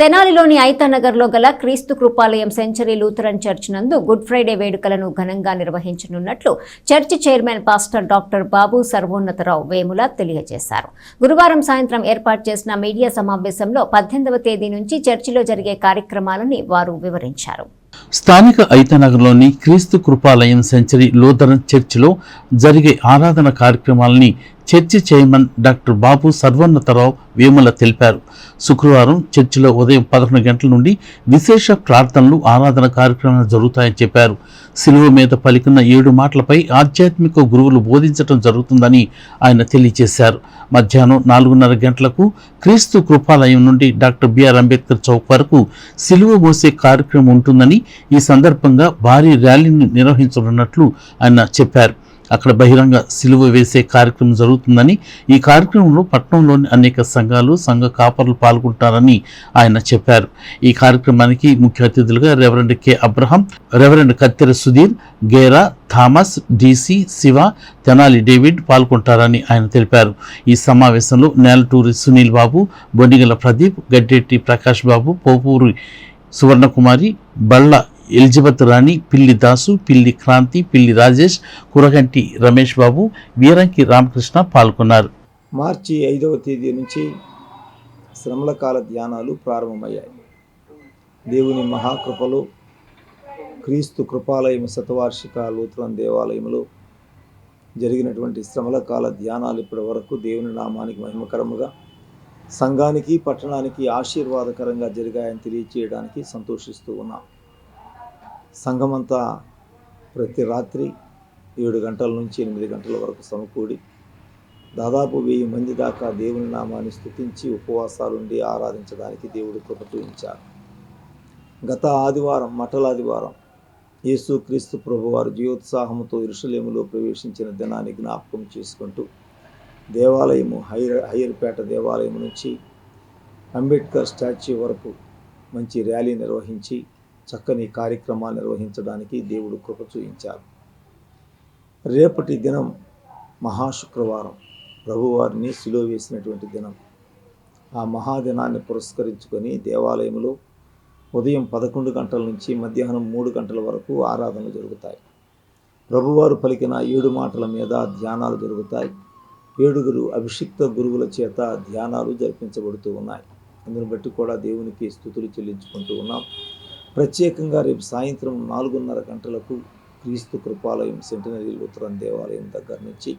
తెనాలిలోని ఐతానగర్లో గల Kreestu Krupalayam century Lutheran church నందు గుడ్ ఫ్రైడే వేడుకలను ఘనంగా నిర్వహించనున్నట్లు church chairman pastor doctor Babu Sarvonnatharao Vemula తెలియజేశారు. గురువారం సాయంత్రం ఏర్పాటు చేసిన మీడియా సమావేశంలో పద్దెనిమిదవ తేదీ నుంచి చర్చిలో జరిగే కార్యక్రమాలని వారు వివరించారు. స్థానిక ఐతనగర్లోని క్రీస్తు కృపాలయం సెంచరీ లూథరన్ చర్చిలో జరిగే ఆరాధన కార్యక్రమాలని church chairman doctor Babu Sarvonnatharao Vemula తెలిపారు. శుక్రవారం చర్చిలో ఉదయం పదకొండు గంటల నుండి విశేష ప్రార్థనలు ఆరాధన కార్యక్రమాలు జరుగుతాయని చెప్పారు. సిలువ మీద పలికిన ఏడు మాటలపై ఆధ్యాత్మిక గురువులు బోధించడం జరుగుతుందని ఆయన తెలియజేశారు. మధ్యాహ్నం నాలుగున్నర గంటలకు క్రీస్తు కృపాలయం నుండి డాక్టర్ బిఆర్ అంబేద్కర్ చౌక్ వరకు సిలువ మోసే కార్యక్రమం ఉంటుందని ఈ సందర్భంగా భారీ ర్యాలీని నిర్వహించనున్నట్లు ఆయన చెప్పారు. అక్కడ బహిరంగ సిలువ వేసే కార్యక్రమం జరుగుతుందని ఈ కార్యక్రమంలో పట్టణంలోని అనేక సంఘాలు సంఘ కాపర్లు పాల్గొంటారని ఆయన చెప్పారు. ఈ కార్యక్రమానికి ముఖ్య అతిథులుగా reverend K. Abraham reverend Kattera Sudheer Gera Thomas DC Shiva Tenali David పాల్గొంటారని ఆయన తెలిపారు. ఈ సమావేశంలో నేలటూరి సునీల్ బాబు బొండిగల ప్రదీప్ గడ్డెట్టి ప్రకాష్ బాబు పోపూరి సువర్ణకుమారి బళ్ళ ఎలిజబెత్ రాణి పిల్లి దాసు పిల్లి క్రాంతి పిల్లి రాజేష్ కురగంటి రమేష్ బాబు వీరంకి రామకృష్ణ పాల్గొన్నారు. మార్చి ఐదవ తేదీ నుంచి శ్రమల కాల ధ్యానాలు ప్రారంభమయ్యాయి. దేవుని మహాకృపలో క్రీస్తు కృపాలయం శతవార్షిక లూత్రన్ దేవాలయంలో జరిగినటువంటి శ్రమల కాల ధ్యానాలు ఇప్పటి వరకు దేవుని నామానికి మహిమకరముగా సంఘానికి పట్టణానికి ఆశీర్వాదకరంగా జరిగాయని తెలియచేయడానికి సంతోషిస్తూ ఉన్నాం. సంఘమంతా ప్రతి రాత్రి ఏడు గంటల నుంచి ఎనిమిది గంటల వరకు సమకూడి దాదాపు వెయ్యి మంది దాకా దేవుని నామాన్ని స్థుతించి ఉపవాసాలుండి ఆరాధించడానికి దేవుడు కృప చూపించారు. గత ఆదివారం మటల ఆదివారం యేసు క్రీస్తు ప్రభువారు జీవోత్సాహంతో ఇరుషలేములో ప్రవేశించిన దినాన్ని జ్ఞాపకం చేసుకుంటూ దేవాలయము హైర్ హైర్పేట దేవాలయం నుంచి అంబేద్కర్ స్టాచ్యూ వరకు మంచి ర్యాలీ నిర్వహించి చక్కని కార్యక్రమాలు నిర్వహించడానికి దేవుడు కృప చూపించారు. రేపటి దినం మహాశుక్రవారం ప్రభువారిని సిలువ వేసినటువంటి దినం. ఆ మహాదినాన్ని పురస్కరించుకొని దేవాలయంలో ఉదయం పదకొండు గంటల నుంచి మధ్యాహ్నం మూడు గంటల వరకు ఆరాధనలు జరుగుతాయి. ప్రభువారు పలికిన ఏడు మాటల మీద ధ్యానాలు జరుగుతాయి. ఏడుగురు అభిషిక్త గురువుల చేత ధ్యానాలు జరిపించబడుతూ ఉన్నాయి. అందును బట్టి కూడా దేవునికి స్థుతులు చెల్లించుకుంటూ ఉన్నాం. ప్రత్యేకంగా రేపు సాయంత్రం నాలుగున్నర గంటలకు క్రీస్తు కృపాలయం సెంటనరీ ఉత్తరం దేవాలయం దగ్గర నుంచి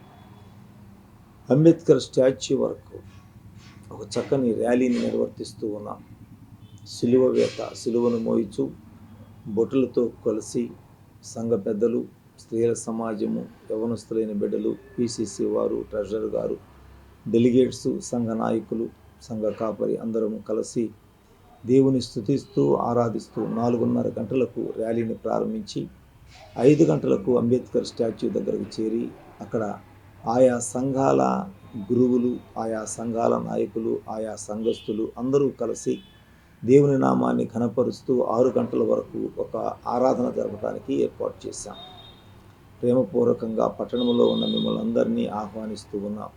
అంబేద్కర్ స్టాచ్యూ వరకు ఒక చక్కని ర్యాలీని నిర్వర్తిస్తూ ఉన్నాం సిలువ వేత సిలువను మోయిచు బొట్టులతో కలిసి సంఘ పెద్దలు స్త్రీల సమాజము యవనస్తులైన బిడ్డలు పిసిసి వారు ట్రెజరర్ గారు డెలిగేట్స్ సంఘ నాయకులు సంఘ కాపరి అందరము కలిసి దేవుని స్థుతిస్తూ ఆరాధిస్తూ నాలుగున్నర గంటలకు ర్యాలీని ప్రారంభించి ఐదు గంటలకు అంబేద్కర్ స్టాచ్యూ దగ్గరకు చేరి అక్కడ ఆయా సంఘాల గురువులు ఆయా సంఘాల నాయకులు ఆయా సంఘస్థులు అందరూ కలిసి దేవుని నామాన్ని ఘనపరుస్తూ ఆరు గంటల వరకు ఒక ఆరాధన జరపడానికి ఏర్పాటు చేశాం. ప్రేమపూర్వకంగా పట్టణంలో ఉన్న మిమ్మల్ని అందరినీ ఆహ్వానిస్తూ ఉన్నాం.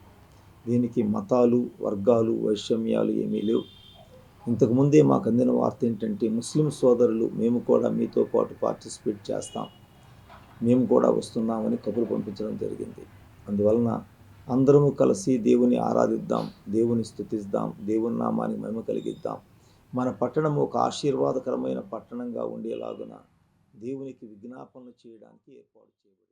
దీనికి మతాలు వర్గాలు వైషమ్యాలు ఏమీ లేవు. ఇంతకుముందే మాకు అందిన వార్త ఏంటంటే ముస్లిం సోదరులు మేము కూడా మీతో పాటు పార్టిసిపేట్ చేస్తాం. మేము కూడా వస్తున్నామని కబురు పంపించడం జరిగింది. అందువలన అందరము కలిసి దేవుని ఆరాధిద్దాం దేవుని స్థుతిద్దాం దేవుని నామానికి మహిమ కలిగిద్దాం. మన పట్టణం ఒక ఆశీర్వాదకరమైన పట్టణంగా ఉండేలాగున దేవునికి విజ్ఞాపనలు చేయడానికి ఏర్పాటు చేయబడింది.